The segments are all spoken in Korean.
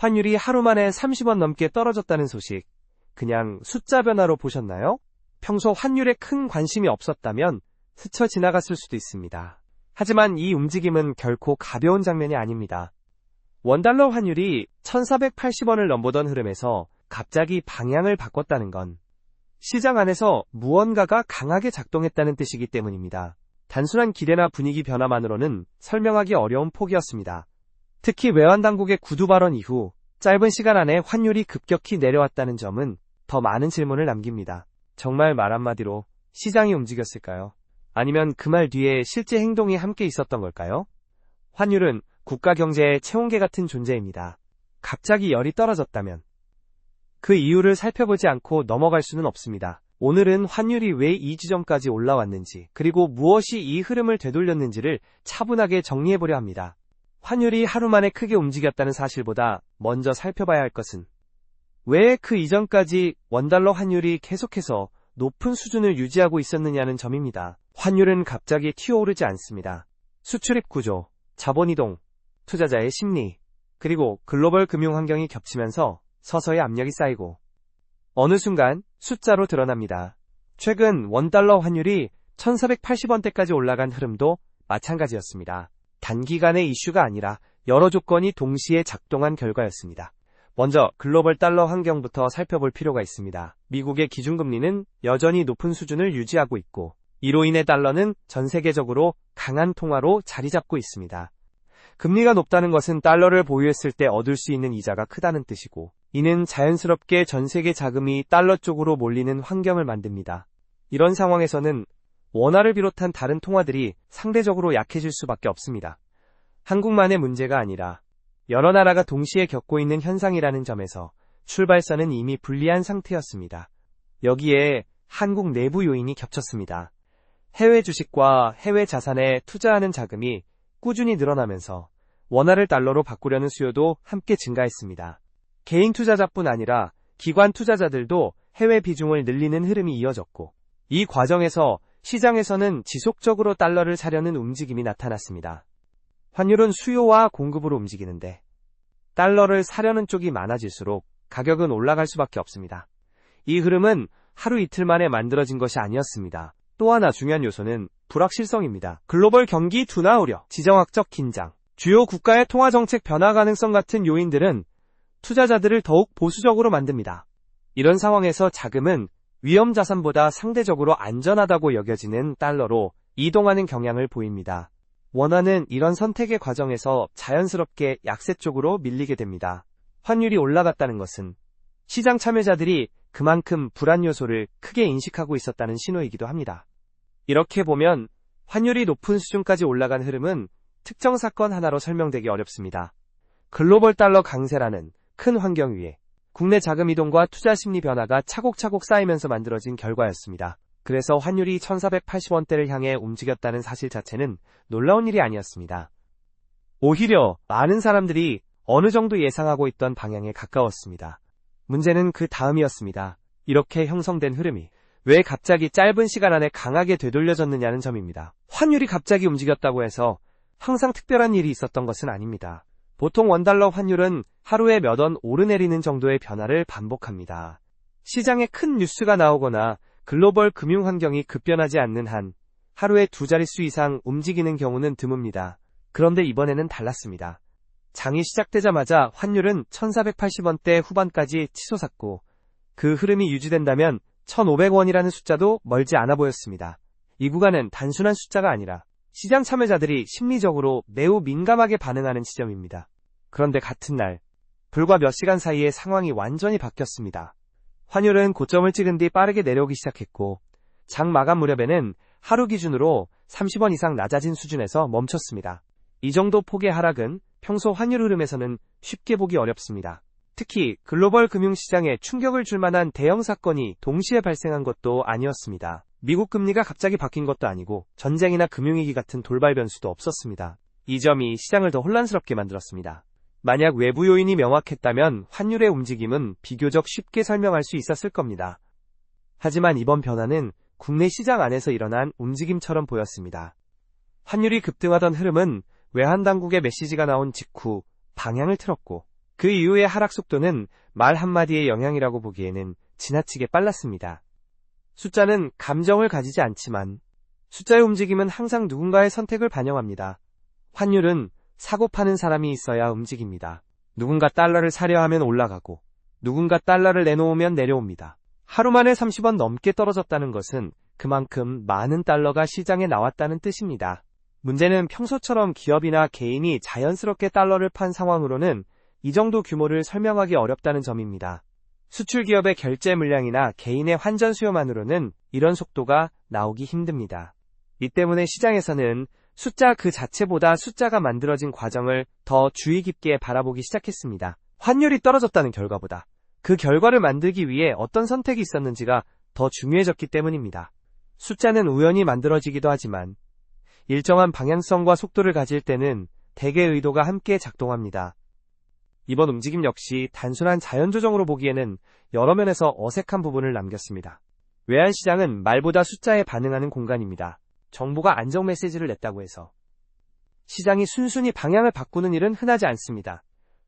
환율이 하루 만에 30원 넘게 떨어졌다는 소식. 그냥 숫자 변화로 보셨나요? 평소 환율에 큰 관심이 없었다면 스쳐 지나갔을 수도 있습니다. 하지만 이 움직임은 결코 가벼운 장면이 아닙니다. 원달러 환율이 1480원을 넘보던 흐름에서 갑자기 방향을 바꿨다는 건 시장 안에서 무언가가 강하게 작동했다는 뜻이기 때문입니다. 단순한 기대나 분위기 변화만으로는 설명하기 어려운 폭이었습니다. 특히 외환 당국의 구두 발언 이후 짧은 시간 안에 환율이 급격히 내려왔다는 점은 더 많은 질문을 남깁니다. 정말 말 한마디로 시장이 움직였을까요? 아니면 그 말 뒤에 실제 행동이 함께 있었던 걸까요? 환율은 국가 경제의 체온계 같은 존재입니다. 갑자기 열이 떨어졌다면 그 이유를 살펴보지 않고 넘어갈 수는 없습니다. 오늘은 환율이 왜 이 지점까지 올라왔는지, 그리고 무엇이 이 흐름을 되돌렸는지를 차분하게 정리해보려 합니다. 환율이 하루 만에 크게 움직였다는 사실보다 먼저 살펴봐야 할 것은 왜 그 이전까지 원달러 환율이 계속해서 높은 수준을 유지하고 있었느냐는 점입니다. 환율은 갑자기 튀어오르지 않습니다. 수출입 구조, 자본이동, 투자자의 심리, 그리고 글로벌 금융 환경이 겹치면서 서서히 압력이 쌓이고 어느 순간 숫자로 드러납니다. 최근 원달러 환율이 1480원대까지 올라간 흐름도 마찬가지였습니다. 단기간의 이슈가 아니라 여러 조건이 동시에 작동한 결과였습니다. 먼저 글로벌 달러 환경부터 살펴볼 필요가 있습니다. 미국의 기준금리는 여전히 높은 수준을 유지하고 있고 이로 인해 달러는 전 세계적으로 강한 통화로 자리 잡고 있습니다. 금리가 높다는 것은 달러를 보유했을 때 얻을 수 있는 이자가 크다는 뜻이고 이는 자연스럽게 전 세계 자금이 달러 쪽으로 몰리는 환경을 만듭니다. 이런 상황에서는 원화를 비롯한 다른 통화들이 상대적으로 약해질 수밖에 없습니다. 한국만의 문제가 아니라 여러 나라가 동시에 겪고 있는 현상이라는 점에서 출발선은 이미 불리한 상태였습니다. 여기에 한국 내부 요인이 겹쳤습니다. 해외 주식과 해외 자산에 투자하는 자금이 꾸준히 늘어나면서 원화를 달러로 바꾸려는 수요도 함께 증가했습니다. 개인 투자자뿐 아니라 기관 투자자들도 해외 비중을 늘리는 흐름이 이어졌고 이 과정에서 시장에서는 지속적으로 달러를 사려는 움직임이 나타났습니다. 환율은 수요와 공급으로 움직이는데 달러를 사려는 쪽이 많아질수록 가격은 올라갈 수밖에 없습니다. 이 흐름은 하루 이틀 만에 만들어진 것이 아니었습니다. 또 하나 중요한 요소는 불확실성입니다. 글로벌 경기 둔화 우려, 지정학적 긴장, 주요 국가의 통화 정책 변화 가능성 같은 요인들은 투자자들을 더욱 보수적으로 만듭니다. 이런 상황에서 자금은 위험 자산보다 상대적으로 안전하다고 여겨지는 달러로 이동하는 경향을 보입니다. 원화는 이런 선택의 과정에서 자연스럽게 약세 쪽으로 밀리게 됩니다. 환율이 올라갔다는 것은 시장 참여자들이 그만큼 불안 요소를 크게 인식하고 있었다는 신호이기도 합니다. 이렇게 보면 환율이 높은 수준까지 올라간 흐름은 특정 사건 하나로 설명되기 어렵습니다. 글로벌 달러 강세라는 큰 환경 위에 국내 자금 이동과 투자 심리 변화가 차곡차곡 쌓이면서 만들어진 결과였습니다. 그래서 환율이 1480원대를 향해 움직였다는 사실 자체는 놀라운 일이 아니었습니다. 오히려 많은 사람들이 어느 정도 예상하고 있던 방향에 가까웠습니다. 문제는 그 다음이었습니다. 이렇게 형성된 흐름이 왜 갑자기 짧은 시간 안에 강하게 되돌려졌느냐는 점입니다. 환율이 갑자기 움직였다고 해서 항상 특별한 일이 있었던 것은 아닙니다. 보통 원달러 환율은 하루에 몇 원 오르내리는 정도의 변화를 반복합니다. 시장에 큰 뉴스가 나오거나 글로벌 금융 환경이 급변하지 않는 한 하루에 두 자릿수 이상 움직이는 경우는 드뭅니다. 그런데 이번에는 달랐습니다. 장이 시작되자마자 환율은 1480원대 후반까지 치솟았고 그 흐름이 유지된다면 1500원이라는 숫자도 멀지 않아 보였습니다. 이 구간은 단순한 숫자가 아니라 시장 참여자들이 심리적으로 매우 민감하게 반응하는 지점입니다. 그런데 같은 날, 불과 몇 시간 사이에 상황이 완전히 바뀌었습니다. 환율은 고점을 찍은 뒤 빠르게 내려오기 시작했고, 장 마감 무렵에는 하루 기준으로 30원 이상 낮아진 수준에서 멈췄습니다. 이 정도 폭의 하락은 평소 환율 흐름에서는 쉽게 보기 어렵습니다. 특히 글로벌 금융시장에 충격을 줄 만한 대형 사건이 동시에 발생한 것도 아니었습니다. 미국 금리가 갑자기 바뀐 것도 아니고 전쟁이나 금융위기 같은 돌발 변수도 없었습니다. 이 점이 시장을 더 혼란스럽게 만들었습니다. 만약 외부 요인이 명확했다면 환율의 움직임은 비교적 쉽게 설명할 수 있었을 겁니다. 하지만 이번 변화는 국내 시장 안에서 일어난 움직임처럼 보였습니다. 환율이 급등하던 흐름은 외환 당국의 메시지가 나온 직후 방향을 틀었고 그 이후의 하락 속도는 말 한마디의 영향이라고 보기에는 지나치게 빨랐습니다. 숫자는 감정을 가지지 않지만 숫자의 움직임은 항상 누군가의 선택을 반영합니다. 환율은 사고 파는 사람이 있어야 움직입니다. 누군가 달러를 사려 하면 올라가고 누군가 달러를 내놓으면 내려옵니다. 하루 만에 30원 넘게 떨어졌다는 것은 그만큼 많은 달러가 시장에 나왔다는 뜻입니다. 문제는 평소처럼 기업이나 개인이 자연스럽게 달러를 판 상황으로는 이 정도 규모를 설명하기 어렵다는 점입니다. 수출 기업의 결제 물량이나 개인의 환전 수요만으로는 이런 속도가 나오기 힘듭니다. 이 때문에 시장에서는 숫자 그 자체보다 숫자가 만들어진 과정을 더 주의 깊게 바라보기 시작했습니다. 환율이 떨어졌다는 결과보다 그 결과를 만들기 위해 어떤 선택이 있었는지가 더 중요해졌기 때문입니다. 숫자는 우연히 만들어지기도 하지만 일정한 방향성과 속도를 가질 때는 대개 의도가 함께 작동합니다. 이번 움직임 역시 단순한 자연 조정으로 보기에는 여러 면에서 어색한 부분을 남겼습니다. 외환시장은 말보다 숫자에 반응하는 공간입니다. 정부가 안정 메시지를 냈다고 해서 시장이 순순히 방향을 바꾸는 일은 흔하지 않습니다.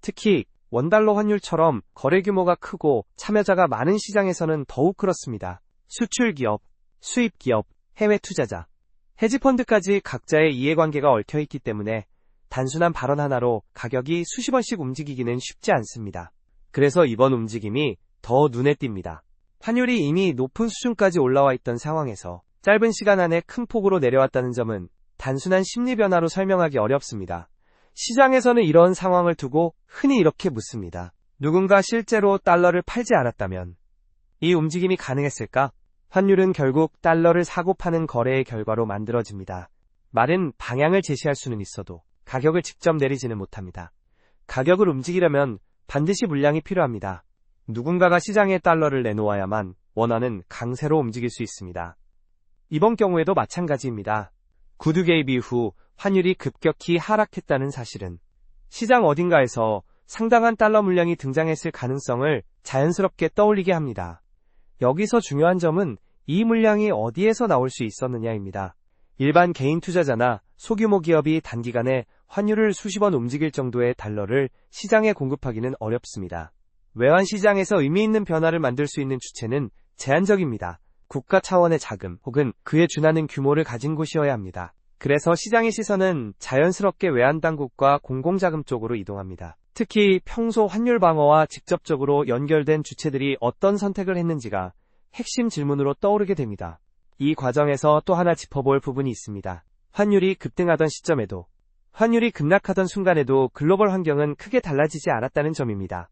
특히 원달러 환율처럼 거래 규모가 크고 참여자가 많은 시장에서는 더욱 그렇습니다. 수출 기업, 수입 기업, 해외 투자자, 헤지펀드까지 각자의 이해관계가 얽혀 있기 때문에 단순한 발언 하나로 가격이 수십 원씩 움직이기는 쉽지 않습니다. 그래서 이번 움직임이 더 눈에 띕니다. 환율이 이미 높은 수준까지 올라와 있던 상황에서 짧은 시간 안에 큰 폭으로 내려왔다는 점은 단순한 심리 변화로 설명하기 어렵습니다. 시장에서는 이런 상황을 두고 흔히 이렇게 묻습니다. 누군가 실제로 달러를 팔지 않았다면 이 움직임이 가능했을까? 환율은 결국 달러를 사고 파는 거래의 결과로 만들어집니다. 말은 방향을 제시할 수는 있어도 가격을 직접 내리지는 못합니다. 가격을 움직이려면 반드시 물량이 필요합니다. 누군가가 시장에 달러를 내놓아야만 원화는 강세로 움직일 수 있습니다. 이번 경우에도 마찬가지입니다. 구두 개입 이후 환율이 급격히 하락했다는 사실은 시장 어딘가에서 상당한 달러 물량이 등장했을 가능성을 자연스럽게 떠올리게 합니다. 여기서 중요한 점은 이 물량이 어디에서 나올 수 있었느냐입니다. 일반 개인 투자자나 소규모 기업이 단기간에 환율을 수십 원 움직일 정도의 달러를 시장에 공급하기는 어렵습니다. 외환 시장에서 의미 있는 변화를 만들 수 있는 주체는 제한적입니다. 국가 차원의 자금 혹은 그에 준하는 규모를 가진 곳이어야 합니다. 그래서 시장의 시선은 자연스럽게 외환 당국과 공공자금 쪽으로 이동합니다. 특히 평소 환율 방어와 직접적으로 연결된 주체들이 어떤 선택을 했는지가 핵심 질문으로 떠오르게 됩니다. 이 과정에서 또 하나 짚어볼 부분이 있습니다. 환율이 급등하던 시점에도 환율이 급락하던 순간에도 글로벌 환경은 크게 달라지지 않았다는 점입니다.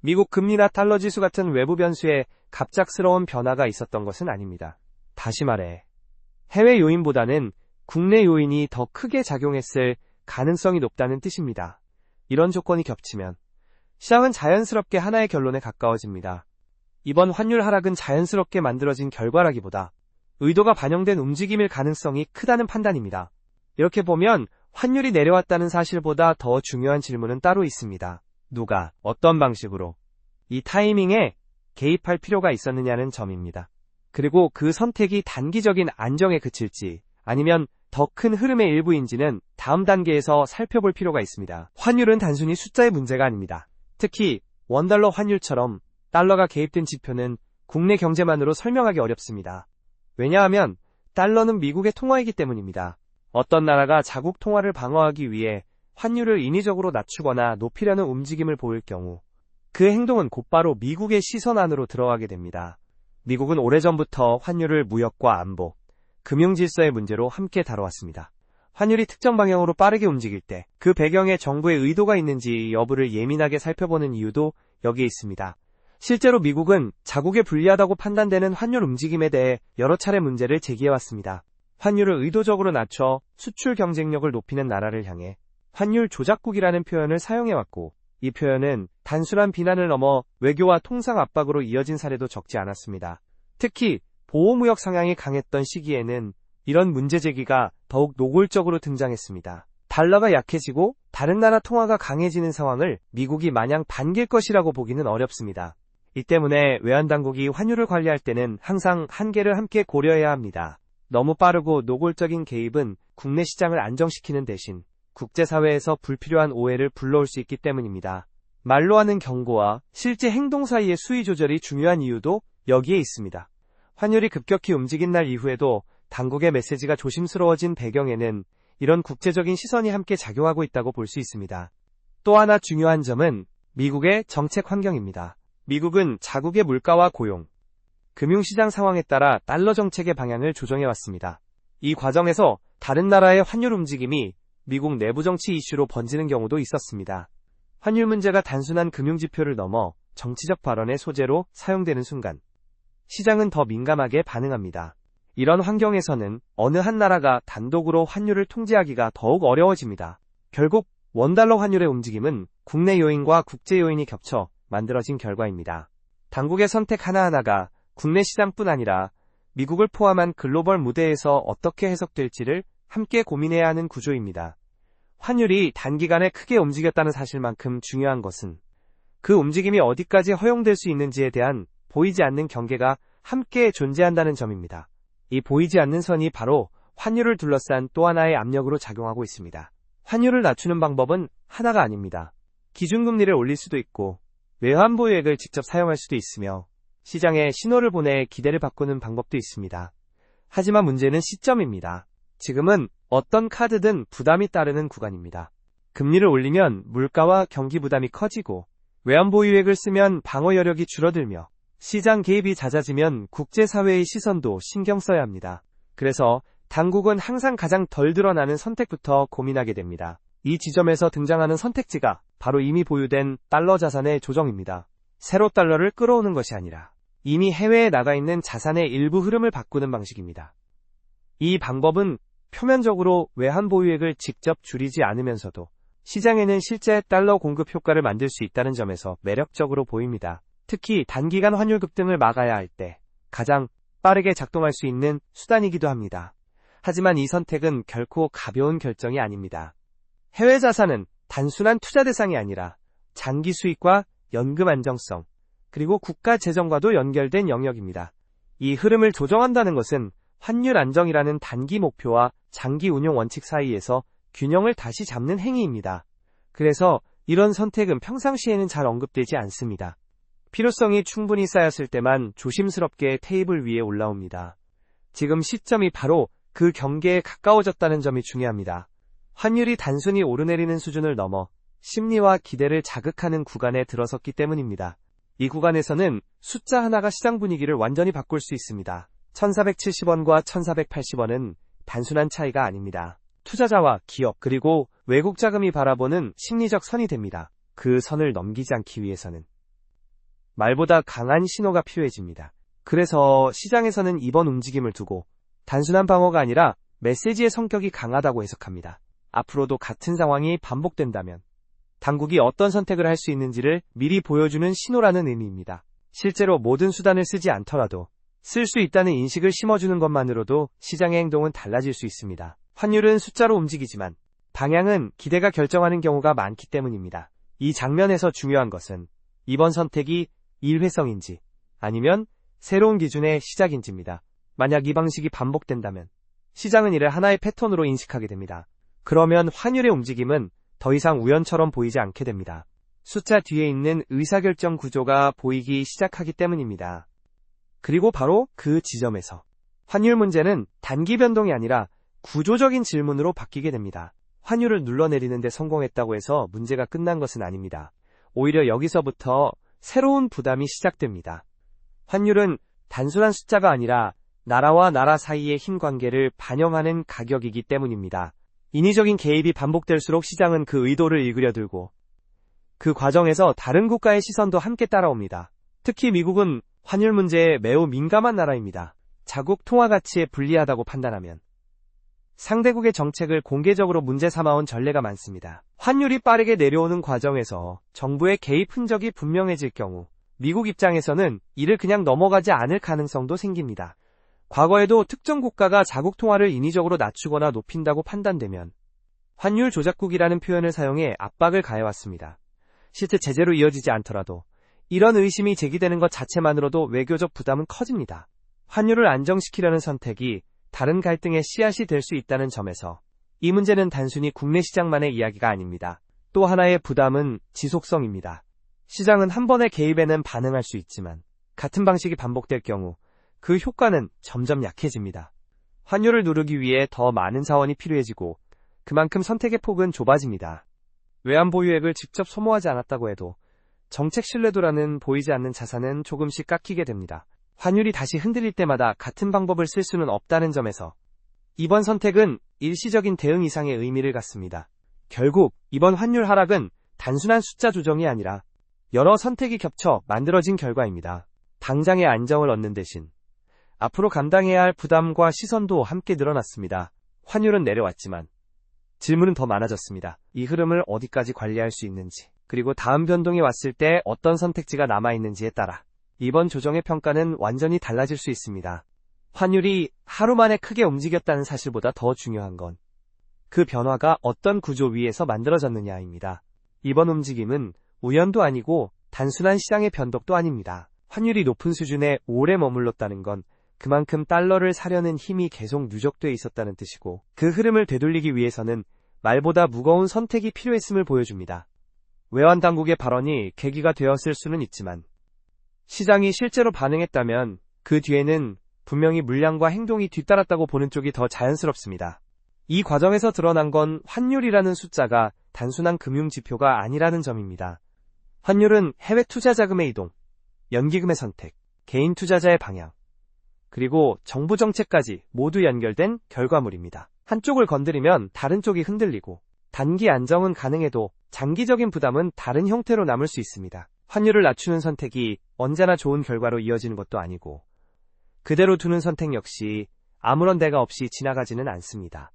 미국 금리나 달러 지수 같은 외부 변수에 갑작스러운 변화가 있었던 것은 아닙니다. 다시 말해, 해외 요인보다는 국내 요인이 더 크게 작용했을 가능성이 높다는 뜻입니다. 이런 조건이 겹치면 시장은 자연스럽게 하나의 결론에 가까워집니다. 이번 환율 하락은 자연스럽게 만들어진 결과라기보다 의도가 반영된 움직임일 가능성이 크다는 판단입니다. 이렇게 보면 환율이 내려왔다는 사실보다 더 중요한 질문은 따로 있습니다. 누가, 어떤 방식으로, 이 타이밍에 개입할 필요가 있었느냐는 점입니다. 그리고 그 선택이 단기적인 안정에 그칠지, 아니면 더 큰 흐름의 일부인지는 다음 단계에서 살펴볼 필요가 있습니다. 환율은 단순히 숫자의 문제가 아닙니다. 특히 원달러 환율처럼 달러가 개입된 지표는 국내 경제만으로 설명하기 어렵습니다. 왜냐하면 달러는 미국의 통화이기 때문입니다. 어떤 나라가 자국 통화를 방어하기 위해 환율을 인위적으로 낮추거나 높이려는 움직임을 보일 경우 그 행동은 곧바로 미국의 시선 안으로 들어가게 됩니다. 미국은 오래전부터 환율을 무역과 안보, 금융 질서의 문제로 함께 다뤄왔습니다. 환율이 특정 방향으로 빠르게 움직일 때 그 배경에 정부의 의도가 있는지 여부를 예민하게 살펴보는 이유도 여기에 있습니다. 실제로 미국은 자국에 불리하다고 판단되는 환율 움직임에 대해 여러 차례 문제를 제기해왔습니다. 환율을 의도적으로 낮춰 수출 경쟁력을 높이는 나라를 향해 환율 조작국이라는 표현을 사용해왔고 이 표현은 단순한 비난을 넘어 외교와 통상 압박으로 이어진 사례도 적지 않았습니다. 특히 보호무역 상향이 강했던 시기에는 이런 문제 제기가 더욱 노골적으로 등장했습니다. 달러가 약해지고 다른 나라 통화가 강해지는 상황을 미국이 마냥 반길 것이라고 보기는 어렵습니다. 이 때문에 외환당국이 환율을 관리할 때는 항상 한계를 함께 고려해야 합니다. 너무 빠르고 노골적인 개입은 국내 시장을 안정시키는 대신 국제사회에서 불필요한 오해를 불러올 수 있기 때문입니다. 말로 하는 경고와 실제 행동 사이의 수위 조절이 중요한 이유도 여기에 있습니다. 환율이 급격히 움직인 날 이후에도 당국의 메시지가 조심스러워진 배경에는 이런 국제적인 시선이 함께 작용하고 있다고 볼 수 있습니다. 또 하나 중요한 점은 미국의 정책 환경입니다. 미국은 자국의 물가와 고용, 금융시장 상황에 따라 달러 정책의 방향을 조정해왔습니다. 이 과정에서 다른 나라의 환율 움직임이 미국 내부 정치 이슈로 번지는 경우도 있었습니다. 환율 문제가 단순한 금융지표를 넘어 정치적 발언의 소재로 사용되는 순간 시장은 더 민감하게 반응합니다. 이런 환경에서는 어느 한 나라가 단독으로 환율을 통제하기가 더욱 어려워집니다. 결국 원달러 환율의 움직임은 국내 요인과 국제 요인이 겹쳐 만들어진 결과입니다. 당국의 선택 하나하나가 국내 시장뿐 아니라 미국을 포함한 글로벌 무대에서 어떻게 해석될지를 함께 고민해야 하는 구조입니다. 환율이 단기간에 크게 움직였다는 사실만큼 중요한 것은 그 움직임이 어디까지 허용될 수 있는지에 대한 보이지 않는 경계가 함께 존재한다는 점입니다. 이 보이지 않는 선이 바로 환율을 둘러싼 또 하나의 압력으로 작용하고 있습니다. 환율을 낮추는 방법은 하나가 아닙니다. 기준금리를 올릴 수도 있고 외환보유액을 직접 사용할 수도 있으며 시장에 신호를 보내 기대를 바꾸는 방법도 있습니다. 하지만 문제는 시점입니다. 지금은 어떤 카드든 부담이 따르는 구간입니다. 금리를 올리면 물가와 경기 부담이 커지고 외환보유액을 쓰면 방어 여력이 줄어들며 시장 개입이 잦아지면 국제사회의 시선도 신경 써야 합니다. 그래서 당국은 항상 가장 덜 드러나는 선택부터 고민하게 됩니다. 이 지점에서 등장하는 선택지가 바로 이미 보유된 달러 자산의 조정입니다. 새로 달러를 끌어오는 것이 아니라 이미 해외에 나가 있는 자산의 일부 흐름을 바꾸는 방식입니다. 이 방법은 표면적으로 외환 보유액을 직접 줄이지 않으면서도 시장에는 실제 달러 공급 효과를 만들 수 있다는 점에서 매력적으로 보입니다. 특히 단기간 환율 급등을 막아야 할 때 가장 빠르게 작동할 수 있는 수단이기도 합니다. 하지만 이 선택은 결코 가벼운 결정이 아닙니다. 해외 자산은 단순한 투자 대상이 아니라 장기 수익과 연금 안정성, 그리고 국가 재정과도 연결된 영역입니다. 이 흐름을 조정한다는 것은 환율 안정이라는 단기 목표와 장기 운용 원칙 사이에서 균형을 다시 잡는 행위입니다. 그래서 이런 선택은 평상시에는 잘 언급되지 않습니다. 필요성이 충분히 쌓였을 때만 조심스럽게 테이블 위에 올라옵니다. 지금 시점이 바로 그 경계에 가까워졌다는 점이 중요합니다. 환율이 단순히 오르내리는 수준을 넘어 심리와 기대를 자극하는 구간에 들어섰기 때문입니다. 이 구간에서는 숫자 하나가 시장 분위기를 완전히 바꿀 수 있습니다. 1470원과 1480원은 단순한 차이가 아닙니다. 투자자와 기업 그리고 외국 자금이 바라보는 심리적 선이 됩니다. 그 선을 넘기지 않기 위해서는 말보다 강한 신호가 필요해집니다. 그래서 시장에서는 이번 움직임을 두고 단순한 방어가 아니라 메시지의 성격이 강하다고 해석합니다. 앞으로도 같은 상황이 반복된다면 당국이 어떤 선택을 할 수 있는지를 미리 보여주는 신호라는 의미입니다. 실제로 모든 수단을 쓰지 않더라도 쓸 수 있다는 인식을 심어주는 것만으로도 시장의 행동은 달라질 수 있습니다. 환율은 숫자로 움직이지만 방향은 기대가 결정하는 경우가 많기 때문입니다. 이 장면에서 중요한 것은 이번 선택이 일회성인지 아니면 새로운 기준의 시작인지입니다. 만약 이 방식이 반복된다면 시장은 이를 하나의 패턴으로 인식하게 됩니다. 그러면 환율의 움직임은 더 이상 우연처럼 보이지 않게 됩니다. 숫자 뒤에 있는 의사결정 구조가 보이기 시작하기 때문입니다. 그리고 바로 그 지점에서 환율 문제는 단기 변동이 아니라 구조적인 질문으로 바뀌게 됩니다. 환율을 눌러내리는데 성공했다고 해서 문제가 끝난 것은 아닙니다. 오히려 여기서부터 새로운 부담이 시작됩니다. 환율은 단순한 숫자가 아니라 나라와 나라 사이의 힘 관계를 반영하는 가격이기 때문입니다. 인위적인 개입이 반복될수록 시장은 그 의도를 읽으려 들고 그 과정에서 다른 국가의 시선도 함께 따라옵니다. 특히 미국은 환율 문제에 매우 민감한 나라입니다. 자국 통화 가치에 불리하다고 판단하면 상대국의 정책을 공개적으로 문제 삼아온 전례가 많습니다. 환율이 빠르게 내려오는 과정에서 정부의 개입 흔적이 분명해질 경우 미국 입장에서는 이를 그냥 넘어가지 않을 가능성도 생깁니다. 과거에도 특정 국가가 자국 통화를 인위적으로 낮추거나 높인다고 판단되면 환율 조작국이라는 표현을 사용해 압박을 가해왔습니다. 실제 제재로 이어지지 않더라도 이런 의심이 제기되는 것 자체만으로도 외교적 부담은 커집니다. 환율을 안정시키려는 선택이 다른 갈등의 씨앗이 될 수 있다는 점에서 이 문제는 단순히 국내 시장만의 이야기가 아닙니다. 또 하나의 부담은 지속성입니다. 시장은 한 번의 개입에는 반응할 수 있지만 같은 방식이 반복될 경우 그 효과는 점점 약해집니다. 환율을 누르기 위해 더 많은 자원이 필요해지고 그만큼 선택의 폭은 좁아집니다. 외환 보유액을 직접 소모하지 않았다고 해도 정책 신뢰도라는 보이지 않는 자산은 조금씩 깎이게 됩니다. 환율이 다시 흔들릴 때마다 같은 방법을 쓸 수는 없다는 점에서 이번 선택은 일시적인 대응 이상의 의미를 갖습니다. 결국 이번 환율 하락은 단순한 숫자 조정이 아니라 여러 선택이 겹쳐 만들어진 결과입니다. 당장의 안정을 얻는 대신 앞으로 감당해야 할 부담과 시선도 함께 늘어났습니다. 환율은 내려왔지만 질문은 더 많아졌습니다. 이 흐름을 어디까지 관리할 수 있는지, 그리고 다음 변동이 왔을 때 어떤 선택지가 남아있는지에 따라 이번 조정의 평가는 완전히 달라질 수 있습니다. 환율이 하루 만에 크게 움직였다는 사실보다 더 중요한 건 그 변화가 어떤 구조 위에서 만들어졌느냐입니다. 이번 움직임은 우연도 아니고 단순한 시장의 변덕도 아닙니다. 환율이 높은 수준에 오래 머물렀다는 건 그만큼 달러를 사려는 힘이 계속 누적돼 있었다는 뜻이고 그 흐름을 되돌리기 위해서는 말보다 무거운 선택이 필요했음을 보여줍니다. 외환 당국의 발언이 계기가 되었을 수는 있지만 시장이 실제로 반응했다면 그 뒤에는 분명히 물량과 행동이 뒤따랐다고 보는 쪽이 더 자연스럽습니다. 이 과정에서 드러난 건 환율이라는 숫자가 단순한 금융 지표가 아니라는 점입니다. 환율은 해외 투자 자금의 이동, 연기금의 선택, 개인 투자자의 방향, 그리고 정부 정책까지 모두 연결된 결과물입니다. 한쪽을 건드리면 다른 쪽이 흔들리고 단기 안정은 가능해도 장기적인 부담은 다른 형태로 남을 수 있습니다. 환율을 낮추는 선택이 언제나 좋은 결과로 이어지는 것도 아니고 그대로 두는 선택 역시 아무런 대가 없이 지나가지는 않습니다.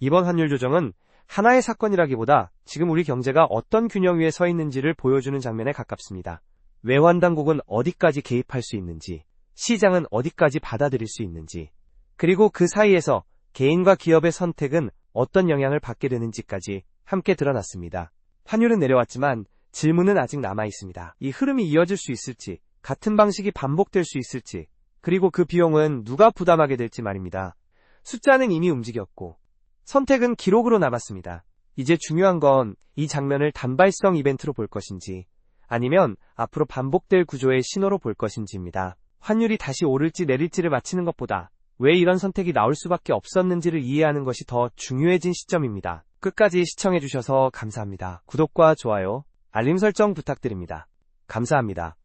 이번 환율 조정은 하나의 사건이라기보다 지금 우리 경제가 어떤 균형 위에 서 있는지를 보여주는 장면에 가깝습니다. 외환 당국은 어디까지 개입할 수 있는지, 시장은 어디까지 받아들일 수 있는지, 그리고 그 사이에서 개인과 기업의 선택은 어떤 영향을 받게 되는지까지 함께 드러났습니다. 환율은 내려왔지만 질문은 아직 남아 있습니다. 이 흐름이 이어질 수 있을지, 같은 방식이 반복될 수 있을지, 그리고 그 비용은 누가 부담하게 될지 말입니다. 숫자는 이미 움직였고, 선택은 기록으로 남았습니다. 이제 중요한 건 이 장면을 단발성 이벤트로 볼 것인지, 아니면 앞으로 반복될 구조의 신호로 볼 것인지입니다. 환율이 다시 오를지 내릴지를 맞히는 것보다 왜 이런 선택이 나올 수밖에 없었는지를 이해하는 것이 더 중요해진 시점입니다. 끝까지 시청해주셔서 감사합니다. 구독과 좋아요, 알림 설정 부탁드립니다. 감사합니다.